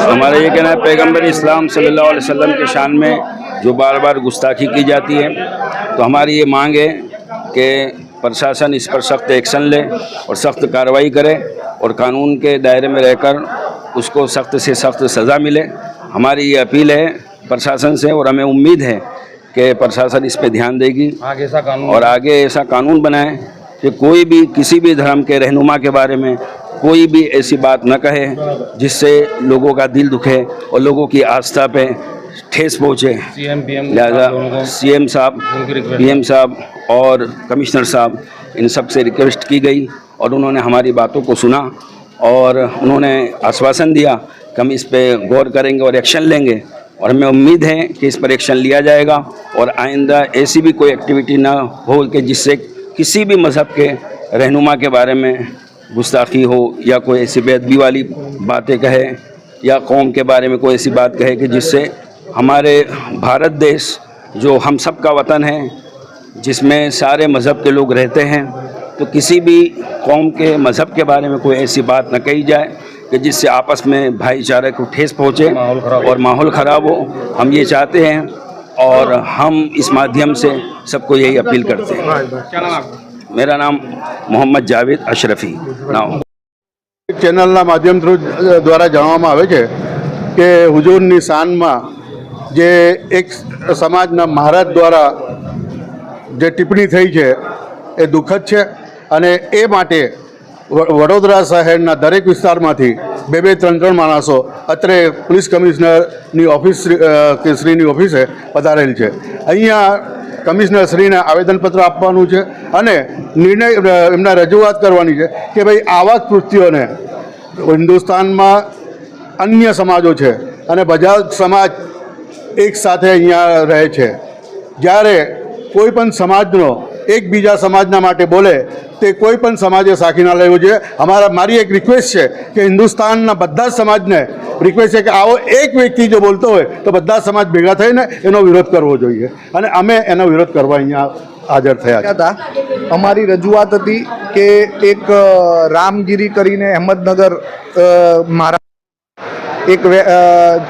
हमारा ये कहना है पैगंबर इस्लाम सल्लल्लाहु अलैहि वसल्लम के शान में जो बार बार गुस्ताखी की जाती है तो हमारी ये मांग है कि प्रशासन इस पर सख्त एक्शन ले और सख्त कार्रवाई करे और कानून के दायरे में रहकर उसको सख्त से सख्त सज़ा मिले। हमारी ये अपील है प्रशासन से और हमें उम्मीद है कि प्रशासन इस पर ध्यान देगी आगे ऐसा कानून और आगे ऐसा कानून बनाए कि कोई भी किसी भी धर्म के रहनुमा के बारे में कोई भी ऐसी बात न कहे जिससे लोगों का दिल दुखे और लोगों की आस्था पे ठेस पहुँचे। लिहाजा सी एम साहब उनकी एम साहब और कमिश्नर साहब इन सबसे रिक्वेस्ट की गई और उन्होंने हमारी बातों को सुना और उन्होंने आश्वासन दिया कि हम इस पर गौर करेंगे और एक्शन लेंगे और हमें उम्मीद है कि इस पर एक्शन लिया जाएगा और आइंदा ऐसी भी कोई एक्टिविटी ना हो कि जिससे किसी भी मज़हब के रहनुमा के बारे में गुस्ताखी हो या कोई ऐसी बेदबी वाली बातें कहे या कौम के बारे में कोई ऐसी बात कहे कि जिससे हमारे भारत देश, जो हम सब का वतन है, जिसमें सारे मज़हब के लोग रहते हैं तो किसी भी कौम के मज़हब के बारे में कोई ऐसी बात न कही जाए कि जिससे आपस में भाईचारे को ठेस पहुँचे। और माहौल ख़राब हो हम ये चाहते हैं और हम इस माध्यम से सबको यही अपील करते हैं मेरा नाम मोहम्मद जावेद अशरफी नाम ચેનલના માધ્યમ થ્રુ દ્વારા જાણવામાં આવે છે કે હુજૂરની શાનમાં જે એક સમાજના મહારાજ દ્વારા જે ટિપ્પણી થઈ છે એ દુઃખદ છે અને એ માટે વ- વડોદરા શહેરના દરેક વિસ્તારમાંથી બે બે ત્રણ ત્રણ માણસો અત્રે પોલીસ કમિશનરની ઓફિસ શ્રી- અ, કે શ્રીની ઓફિસે પધારેલ છે અહીંયા કમિશનર શ્રીને આવેદનપત્ર આપવાનું છે અને નિર્ણય એમના રજૂઆત કરવાની છે કે ભાઈ આવા જ કૃત્યોને હિન્દુસ્તાનમાં અન્ય સમાજો છે અને બધા સમાજ એક સાથે અહીંયા રહે છે. જ્યારે કોઈ પણ સમાજનો એકબીજા સમાજના માટે બોલે, તે કોઈ પણ સમાજે સાખી ના લેવું જોઈએ. અમારા, મારી એક રિક્વેસ્ટ છે કે હિન્દુસ્તાનના બધા જ સમાજને રિક્વેસ્ટ છે કે આવો એક વ્યક્તિ જો બોલતો હોય તો બધા સમાજ ભેગા થઈને એનો વિરોધ કરવો જોઈએ. અને અમે એનો વિરોધ કરવા અહીંયા હાજર થયા હતા અમારી રજૂઆત હતી કે એક રામગીરી કરીને અહેમદનગર મારા એક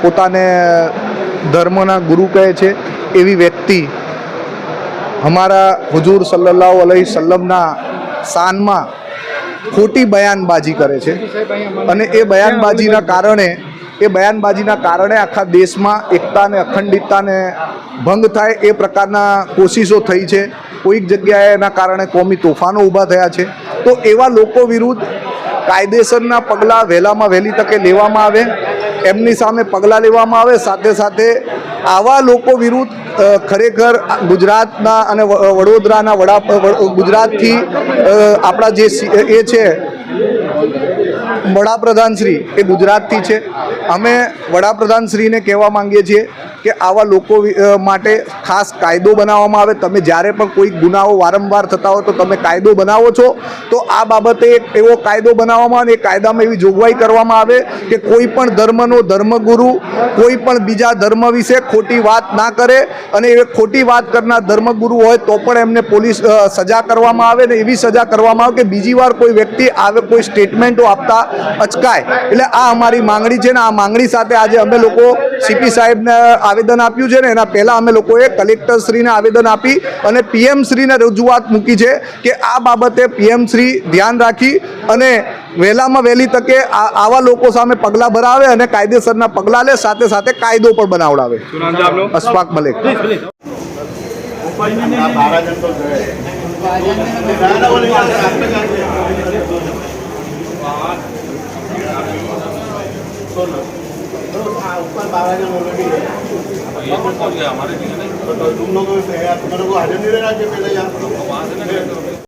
પોતાને ધર્મના ગુરુ કહે છે, એવી વ્યક્તિ અમારા હુજૂર સલ્લાહ અલહી સલ્લમના શાનમાં ખોટી બયાનબાજી કરે છે. અને એ બયાનબાજીના કારણે એ બયાનબાજીના કારણે આખા દેશમાં એકતાને, અખંડિતતાને ભંગ થાય એ પ્રકારના કોશિશો થઈ છે. કોઈક જગ્યાએ એના કારણે કોમી તોફાનો ઊભા થયા છે. તો એવા લોકો વિરુદ્ધ કાયદેસરના પગલાં વહેલામાં વહેલી તકે લેવામાં આવે, એમની સામે પગલાં લેવામાં આવે, સાથે સાથે આવા લોકો વિરુદ્ધ ખરેખર ગુજરાતના અને વડોદરાના વડા ગુજરાતથી આપણા જે એ છે વડાપ્રધાન શ્રી એ ગુજરાતથી છે. અમે વડાપ્રધાન શ્રીને કહેવા માંગીએ છીએ કે આવા લોકો માટે ખાસ કાયદો બનાવવામાં આવે. તમે જ્યારે પણ કોઈ ગુનાઓ વારંવાર થતા હોય તો તમે કાયદો બનાવો છો. તો આ બાબતે એક એવો કાયદો બનાવવામાં આવે એ કાયદામાં એવી જોગવાઈ કરવામાં આવે કે કોઈ પણ ધર્મનો ધર્મગુરુ કોઈ પણ બીજા ધર્મ વિશે ખોટી વાત ના કરે અને એ ખોટી વાત કરનાર ધર્મગુરુ હોય તો પણ એમને પોલીસ સજા કરવામાં આવે ને એવી સજા કરવામાં આવે કે બીજી વાર કોઈ વ્યક્તિ આવે, કોઈ સ્ટેટમેન્ટો આપતા અચકાય. એટલે આ અમારી માંગણી છે ને આ માંગણી સાથે આજે અમે લોકો સીપી સાહેબને આવેદન આપ્યું છે ને એના પહેલાં અમે લોકોએ કલેક્ટર શ્રીને આવેદન આપી અને પીએમ શ્રીને રજૂઆત મૂકી છે કે આ બાબતે પીએમ શ્રી ધ્યાન રાખી અને વહેલામાં વહેલી તકે આ આવા લોકો સામે પગલાં ભરાવે અને કાયદેસરના પગલાં લે સાથે સાથે કાયદો પણ બનાવડાવે. શું નામ છે આપનું અશફાક મલેક तुम लोग तुम लोग हाजिर नहीं रहना चाहिए पहले यहाँ